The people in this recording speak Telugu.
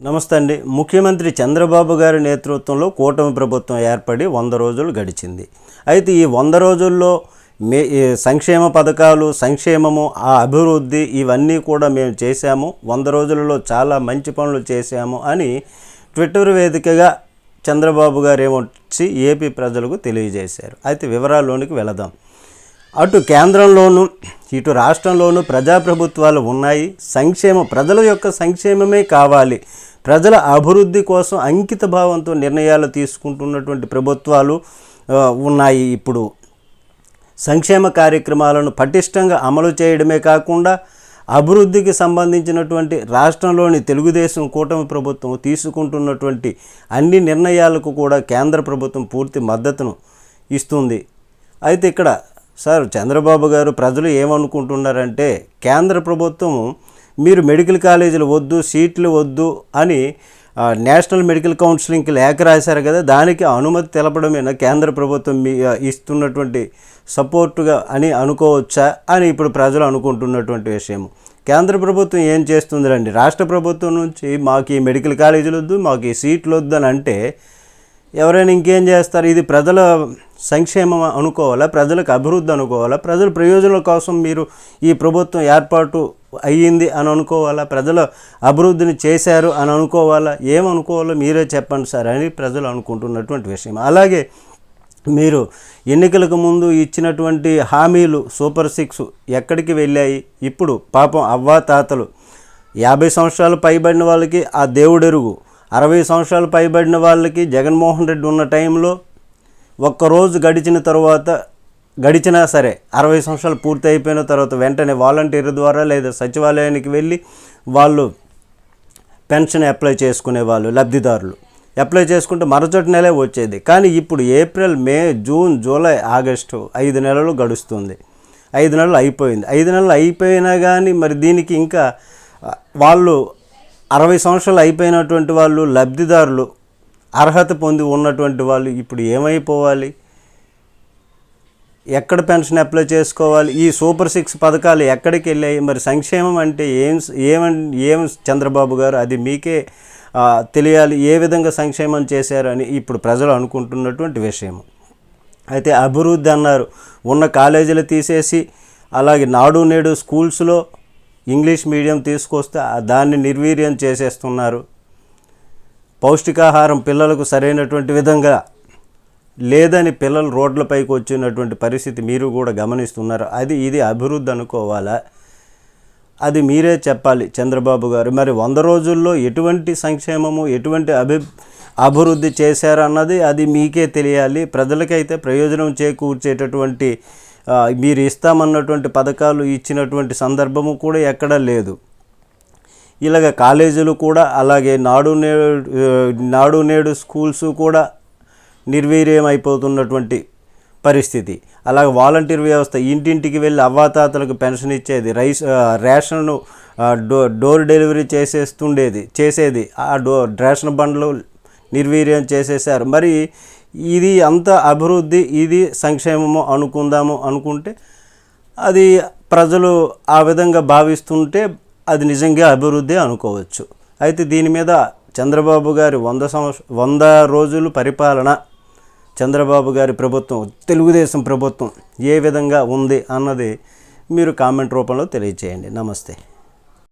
నమస్తే అండి. ముఖ్యమంత్రి చంద్రబాబు గారి నేతృత్వంలో కూటమి ప్రభుత్వం ఏర్పడి వంద రోజులు గడిచింది. అయితే ఈ వంద రోజుల్లో మే సంక్షేమ పథకాలు సంక్షేమము ఆ అభివృద్ధి ఇవన్నీ కూడా మేము చేశాము. వంద రోజులలో చాలా మంచి పనులు చేశాము అని ట్విట్టర్ వేదికగా చంద్రబాబు గారు ఏమొచ్చి ఏపీ ప్రజలకు తెలియజేశారు. అయితే వివరాల్లోనికి వెళదాం. అటు కేంద్రంలోనూ ఇటు రాష్ట్రంలోనూ ప్రజాప్రభుత్వాలు ఉన్నాయి. సంక్షేమ ప్రజల యొక్క సంక్షేమమే కావాలి. ప్రజల అభివృద్ధి కోసం అంకిత భావంతో నిర్ణయాలు తీసుకుంటున్నటువంటి ప్రభుత్వాలు ఉన్నాయి ఇప్పుడు. సంక్షేమ కార్యక్రమాలను పటిష్టంగా అమలు చేయడమే కాకుండా అభివృద్ధికి సంబంధించినటువంటి రాష్ట్రంలోని తెలుగుదేశం కూటమి ప్రభుత్వం తీసుకుంటున్నటువంటి అన్ని నిర్ణయాలకు కూడా కేంద్ర ప్రభుత్వం పూర్తి మద్దతును ఇస్తుంది. అయితే ఇక్కడ సార్ చంద్రబాబు గారు ప్రజలు ఏమనుకుంటున్నారంటే కేంద్ర ప్రభుత్వం మీరు మెడికల్ కాలేజీలు వద్దు సీట్లు వద్దు అని నేషనల్ మెడికల్ కౌన్సిలింగ్కి లేఖ రాశారు కదా దానికి అనుమతి తెలపడమేనా కేంద్ర ప్రభుత్వం మీ ఇస్తున్నటువంటి సపోర్టుగా అని అనుకోవచ్చా అని ఇప్పుడు ప్రజలు అనుకుంటున్నటువంటి విషయం. కేంద్ర ప్రభుత్వం ఏం చేస్తుందిరండి? రాష్ట్ర ప్రభుత్వం నుంచి మాకు ఈ మెడికల్ కాలేజీలు వద్దు మాకు ఈ సీట్లు వద్దు అని అంటే ఎవరైనా ఇంకేం చేస్తారు? ఇది ప్రజల సంక్షేమం అనుకోవాలా? ప్రజలకు అభివృద్ధి అనుకోవాలా? ప్రజల ప్రయోజనాల కోసం మీరు ఈ ప్రభుత్వం ఏర్పాటు అయ్యింది అని అనుకోవాలా? ప్రజల అభివృద్ధిని చేశారు అని అనుకోవాలా? ఏమనుకోవాలో మీరే చెప్పండి సార్ అని ప్రజలు అనుకుంటున్నటువంటి విషయం. అలాగే మీరు ఎన్నికలకు ముందు ఇచ్చినటువంటి హామీలు సూపర్ సిక్స్ ఎక్కడికి వెళ్ళాయి? ఇప్పుడు పాపం అవ్వా తాతలు యాభై సంవత్సరాలు పైబడిన వాళ్ళకి ఆ దేవుడెరుగు. అరవై సంవత్సరాలు పైబడిన వాళ్ళకి జగన్మోహన్ రెడ్డి ఉన్న టైంలో ఒక్కరోజు గడిచిన తర్వాత గడిచినా సరే అరవై సంవత్సరాలు పూర్తి అయిపోయిన తర్వాత వెంటనే వాలంటీర్ ద్వారా లేదా సచివాలయానికి వెళ్ళి వాళ్ళు పెన్షన్ అప్లై చేసుకునే వాళ్ళు లబ్ధిదారులు. అప్లై చేసుకుంటే మరుసటి నెలే వచ్చేది. కానీ ఇప్పుడు April May June July August ఐదు నెలలు గడుస్తుంది. ఐదు నెలలు అయిపోయింది. ఐదు నెలలు అయిపోయినా కానీ మరి దీనికి ఇంకా వాళ్ళు అరవై సంవత్సరాలు అయిపోయినటువంటి వాళ్ళు లబ్ధిదారులు అర్హత పొంది ఉన్నటువంటి వాళ్ళు ఇప్పుడు ఏమైపోవాలి? ఎక్కడ పెన్షన్ అప్లై చేసుకోవాలి? ఈ సూపర్ సిక్స్ పథకాలు ఎక్కడికి వెళ్ళాయి? మరి సంక్షేమం అంటే ఏం ఏమన్ ఏం చంద్రబాబు గారు? అది మీకే తెలియాలి. ఏ విధంగా సంక్షేమం చేశారని ఇప్పుడు ప్రజలు అనుకుంటున్నటువంటి విషయం అయితే అభివృద్ధి అన్నారు. ఉన్న కాలేజీలు తీసేసి అలాగే నాడు నేడు స్కూల్స్లో ఇంగ్లీష్ మీడియం తీసుకొస్తే దాన్ని నిర్వీర్యం చేసేస్తున్నారు. పౌష్టికాహారం పిల్లలకు సరైనటువంటి విధంగా లేదని పిల్లలు రోడ్లపైకి వచ్చినటువంటి పరిస్థితి మీరు కూడా గమనిస్తున్నారు. అది ఇది అభివృద్ధి అనుకోవాలా? అది మీరే చెప్పాలి చంద్రబాబు గారు. మరి వంద రోజుల్లో ఎటువంటి సంక్షేమము ఎటువంటి అభి అభివృద్ధి చేశారన్నది అది మీకే తెలియాలి. ప్రజలకైతే ప్రయోజనం చేకూర్చేటటువంటి మీరు ఇస్తామన్నటువంటి పథకాలు ఇచ్చినటువంటి సందర్భము కూడా ఎక్కడా లేదు. ఇలాగ కాలేజీలు కూడా అలాగే నాడు నేడు నాడు నేడు స్కూల్స్ కూడా నిర్వీర్యం అయిపోతున్నటువంటి పరిస్థితి. అలాగే వాలంటీర్ వ్యవస్థ ఇంటింటికి వెళ్ళి అవ్వాతాతలకు పెన్షన్ ఇచ్చేది రైస్ రేషన్ను డో డోర్ డెలివరీ చేసేస్తుండేది చేసేది. ఆ డో రేషన్ బండ్లు నిర్వీర్యం చేసేసారు మరి ఇది అంత అభివృద్ధి ఇది సంక్షేమము అనుకుందాము అనుకుంటే అది ప్రజలు ఆ విధంగా భావిస్తుంటే అది నిజంగా అభివృద్ధి అనుకోవచ్చు. అయితే దీని మీద చంద్రబాబు గారి వంద సంవత్స వంద రోజులు పరిపాలన చంద్రబాబు గారి ప్రభుత్వం తెలుగుదేశం ప్రభుత్వం ఏ విధంగా ఉంది అన్నది మీరు కామెంట్ రూపంలో తెలియచేయండి. నమస్తే.